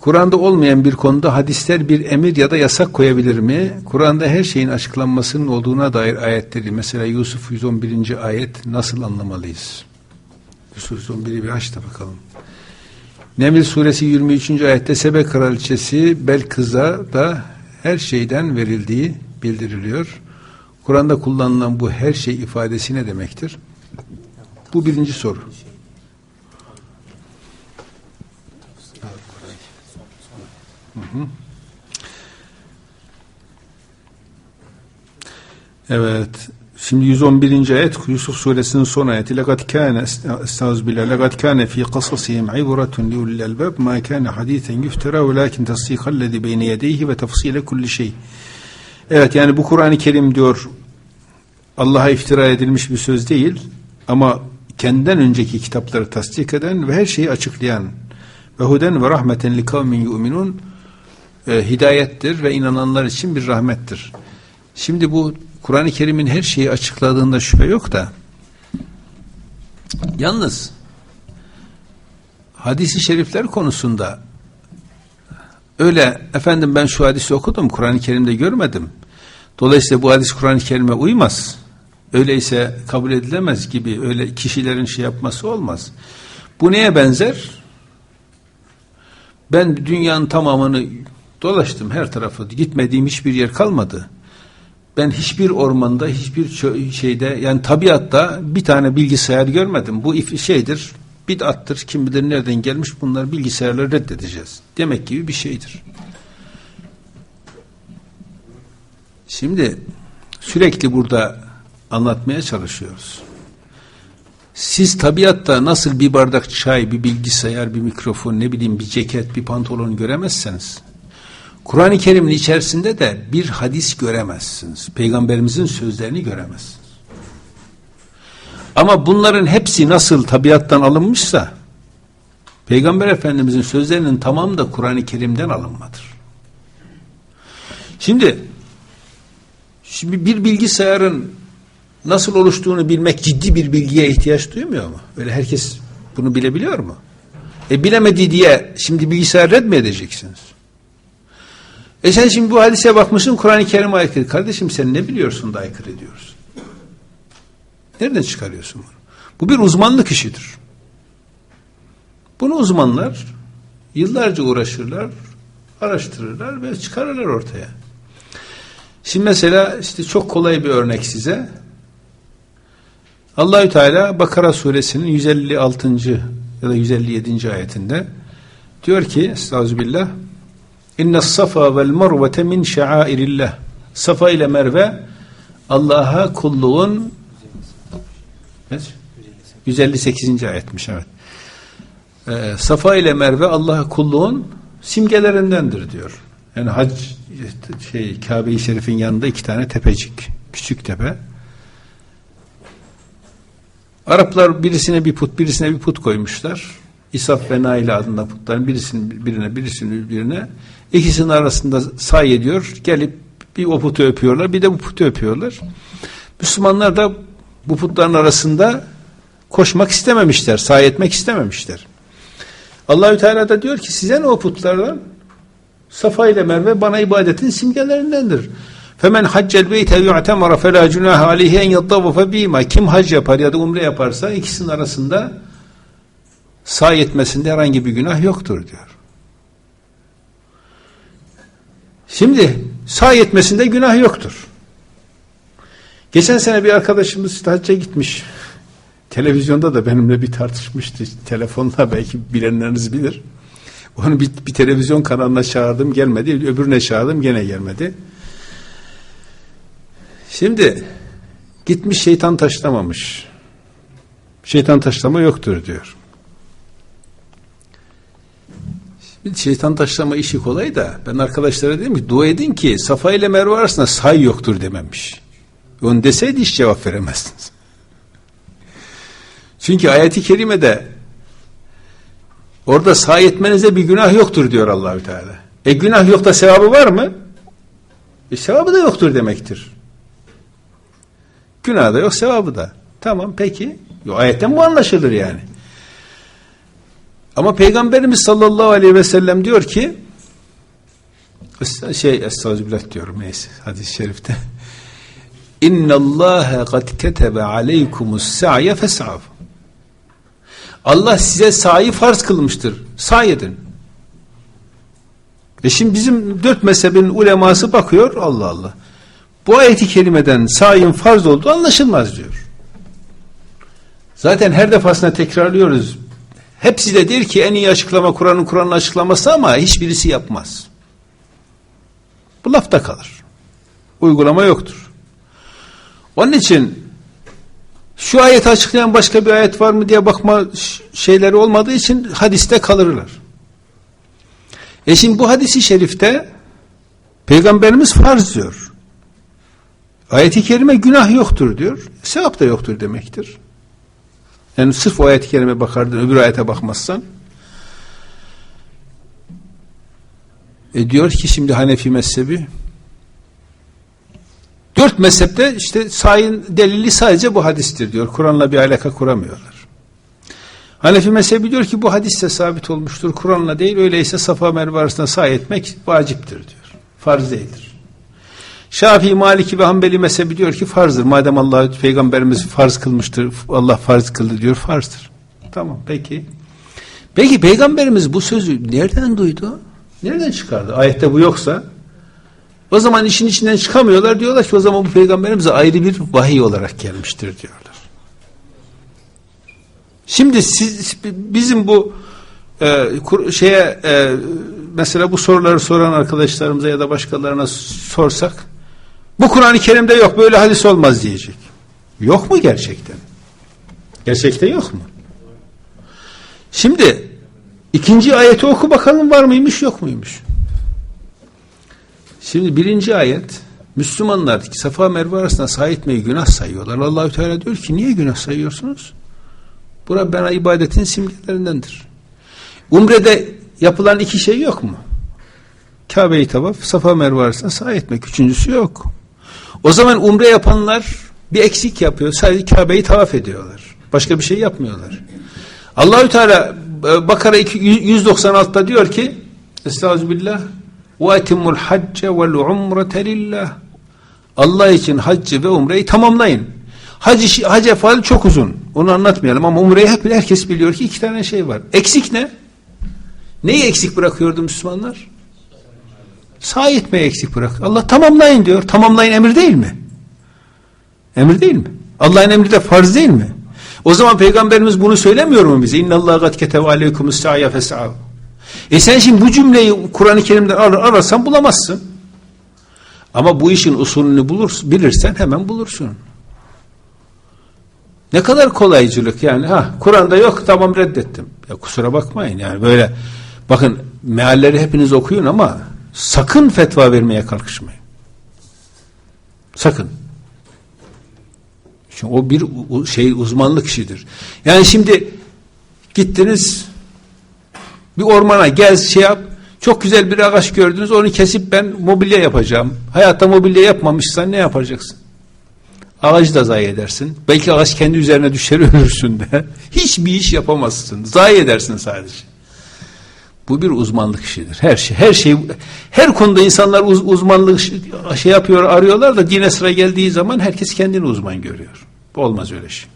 Kur'an'da olmayan bir konuda hadisler bir emir ya da yasak koyabilir mi? Kur'an'da her şeyin açıklanmasının olduğuna dair ayetleri, mesela Yusuf 111. ayet nasıl anlamalıyız? Yusuf 111'i bir aç da bakalım. Neml suresi 23. ayette Sebe kraliçesi Belkız'a da her şeyden verildiği bildiriliyor. Kur'an'da kullanılan bu her şey ifadesi ne demektir? Bu birinci soru. Evet. Şimdi 111. ayet Yusuf suresinin son ayeti. Lekad kâne estağfirullah. Lekad kâne fî kasasihim ibretun liulil albab ma kâne hadîsen yuftera velakin tasdîkallezî beyne yedeyhi ve tefsîle kulli şey. Evet yani bu Kur'an-ı Kerim diyor Allah'a iftira edilmiş bir söz değil ama kendinden önceki kitapları tasdik eden ve her şeyi açıklayan ve huden ve rahmeten li kavmin yu'minun e, hidayettir ve inananlar için bir rahmettir. Şimdi bu Kur'an-ı Kerim'in her şeyi açıkladığında şüphe yok da yalnız hadisi şerifler konusunda öyle efendim ben şu hadisi okudum Kur'an-ı Kerim'de görmedim. Dolayısıyla bu hadis Kur'an-ı Kerim'e uymaz. Öyleyse kabul edilemez gibi öyle kişilerin şey yapması olmaz. Bu neye benzer? Ben dünyanın tamamını dolaştım her tarafı. Gitmediğim hiçbir yer kalmadı. Ben hiçbir ormanda, hiçbir şeyde yani tabiatta bir tane bilgisayar görmedim. Bu şeydir, bid'attır. Kim bilir nereden gelmiş bunlar bilgisayarları reddedeceğiz. Demek gibi bir şeydir. Şimdi sürekli burada anlatmaya çalışıyoruz. Siz tabiatta nasıl bir bardak çay, bir bilgisayar, bir mikrofon, ne bileyim bir ceket, bir pantolon göremezseniz, Kur'an-ı Kerim'in içerisinde de bir hadis göremezsiniz. Peygamberimizin sözlerini göremezsiniz. Ama bunların hepsi nasıl tabiattan alınmışsa, Peygamber Efendimizin sözlerinin tamamı da Kur'an-ı Kerim'den alınmadır. Şimdi, şimdi bir bilgisayarın nasıl oluştuğunu bilmek ciddi bir bilgiye ihtiyaç duymuyor mu? Öyle herkes bunu bilebiliyor mu? E bilemedi diye şimdi bilgisayar red mi edeceksiniz? E sen şimdi bu hadise bakmışsın Kur'an-ı Kerim'e aykırı. Kardeşim sen ne biliyorsun da aykırı ediyorsun? Nereden çıkarıyorsun bunu? Bu bir uzmanlık işidir. Bunu uzmanlar yıllarca uğraşırlar, araştırırlar ve çıkarırlar ortaya. Şimdi mesela işte çok kolay bir örnek size. Allahü Teala Bakara suresinin 156. ya da 157. ayetinde diyor ki Estağfirullah İnne safa vel mervete min şairillah. Safa ile Merve Allah'a kulluğun 158. ayetmiş evet. Ee, Safa ile Merve Allah'a kulluğun simgelerindendir diyor. Yani hac şey Kabe-i Şerif'in yanında iki tane tepecik, küçük tepe. Araplar birisine bir put, birisine bir put koymuşlar. İsaf ve Nail adında putların birisinin birine, birisinin birine ikisinin arasında say ediyor. Gelip bir o putu öpüyorlar, bir de bu putu öpüyorlar. Müslümanlar da bu putların arasında koşmak istememişler, say etmek istememişler. Allahü Teala da diyor ki size ne o putlardan? Safa ile Merve bana ibadetin simgelerindendir. Femen haccel beyte yu'temara fela cunaha aleyhi en yattavafa bima. Kim hac yapar ya da umre yaparsa ikisinin arasında say etmesinde herhangi bir günah yoktur diyor. Şimdi say etmesinde günah yoktur. Geçen sene bir arkadaşımız hacca gitmiş. Televizyonda da benimle bir tartışmıştı. Telefonla belki bilenleriniz bilir. Onu bir, bir televizyon kanalına çağırdım gelmedi. Öbürüne çağırdım gene gelmedi. Şimdi gitmiş şeytan taşlamamış. Şeytan taşlama yoktur diyor. Şimdi şeytan taşlama işi kolay da ben arkadaşlara dedim ki dua edin ki Safa ile Merve arasında say yoktur dememiş. Onu deseydi hiç cevap veremezsiniz. Çünkü ayeti kerimede orada say etmenize bir günah yoktur diyor Allahü Teala. E günah yok da sevabı var mı? E sevabı da yoktur demektir. Günah da yok, sevabı da. Tamam peki. Yo, ayetten bu anlaşılır yani. Ama Peygamberimiz sallallahu aleyhi ve sellem diyor ki şey estağfirullah diyorum neyse hadis-i şerifte İnna Allah kad ketebe aleykumus sa'ye fes'av Allah size sa'i farz kılmıştır. Sa'i edin. E şimdi bizim dört mezhebin uleması bakıyor Allah Allah. Bu ayeti kerimeden sa'in farz olduğu anlaşılmaz diyor. Zaten her defasında tekrarlıyoruz. Hepsi de der ki en iyi açıklama Kur'an'ın Kur'an'ın açıklaması ama hiçbirisi yapmaz. Bu lafta kalır. Uygulama yoktur. Onun için şu ayeti açıklayan başka bir ayet var mı diye bakma şeyleri olmadığı için hadiste kalırlar. E şimdi bu hadisi şerifte Peygamberimiz farz diyor. Ayet-i kerime günah yoktur diyor. Sevap da yoktur demektir. Yani sırf o ayet-i kerime bakardın öbür ayete bakmazsan e diyor ki şimdi Hanefi mezhebi dört mezhepte işte sayın delili sadece bu hadistir diyor. Kur'an'la bir alaka kuramıyorlar. Hanefi mezhebi diyor ki bu hadiste sabit olmuştur. Kur'an'la değil öyleyse Safa Merve arasında say etmek vaciptir diyor. Farz değildir. Şafii, Maliki ve Hanbeli mezhebi diyor ki farzdır. Madem Allah peygamberimiz farz kılmıştır, Allah farz kıldı diyor, farzdır. Tamam, peki. Peki peygamberimiz bu sözü nereden duydu? Nereden çıkardı? Ayette bu yoksa o zaman işin içinden çıkamıyorlar. Diyorlar ki o zaman bu peygamberimize ayrı bir vahiy olarak gelmiştir diyorlar. Şimdi siz, bizim bu e, şeye e, mesela bu soruları soran arkadaşlarımıza ya da başkalarına sorsak bu Kur'an-ı Kerim'de yok böyle hadis olmaz diyecek. Yok mu gerçekten? Gerçekten yok mu? Şimdi ikinci ayeti oku bakalım var mıymış yok muymuş? Şimdi birinci ayet Müslümanlar Safa Merve arasında sahi günah sayıyorlar. Allahü Teala diyor ki niye günah sayıyorsunuz? Bu Rabbena ibadetin simgelerindendir. Umre'de yapılan iki şey yok mu? Kabe'yi tavaf, Safa Merve arasında sahi etmek. Üçüncüsü yok. O zaman umre yapanlar bir eksik yapıyor. Sadece Kabe'yi tavaf ediyorlar. Başka bir şey yapmıyorlar. Allahü Teala Bakara 196'da diyor ki Estağfirullah hacce vel umrete lillah Allah için haccı ve umreyi tamamlayın. Hac, hac efali çok uzun. Onu anlatmayalım ama umreyi hep herkes biliyor ki iki tane şey var. Eksik ne? Neyi eksik bırakıyordu Müslümanlar? Sahi eksik bırak. Allah tamamlayın diyor. Tamamlayın emir değil mi? Emir değil mi? Allah'ın emri de farz değil mi? O zaman Peygamberimiz bunu söylemiyor mu bize? İnna Allah gat ketebe aleykumus sa'ya fes'av. E sen şimdi bu cümleyi Kur'an-ı Kerim'den ar ararsan bulamazsın. Ama bu işin usulünü bulur, bilirsen hemen bulursun. Ne kadar kolaycılık yani. Ha Kur'an'da yok tamam reddettim. Ya kusura bakmayın yani böyle bakın mealleri hepiniz okuyun ama sakın fetva vermeye kalkışmayın. Sakın. Çünkü o bir şey uzmanlık işidir. Yani şimdi gittiniz bir ormana gez şey yap çok güzel bir ağaç gördünüz onu kesip ben mobilya yapacağım. Hayatta mobilya yapmamışsan ne yapacaksın? Ağacı da zayi edersin. Belki ağaç kendi üzerine düşer ölürsün de. Hiçbir iş yapamazsın. Zayi edersin sadece. Bu bir uzmanlık işidir. Her şey, her şey, her konuda insanlar uz, uzmanlık şey yapıyor, arıyorlar da dine sıra geldiği zaman herkes kendini uzman görüyor. Olmaz öyle şey.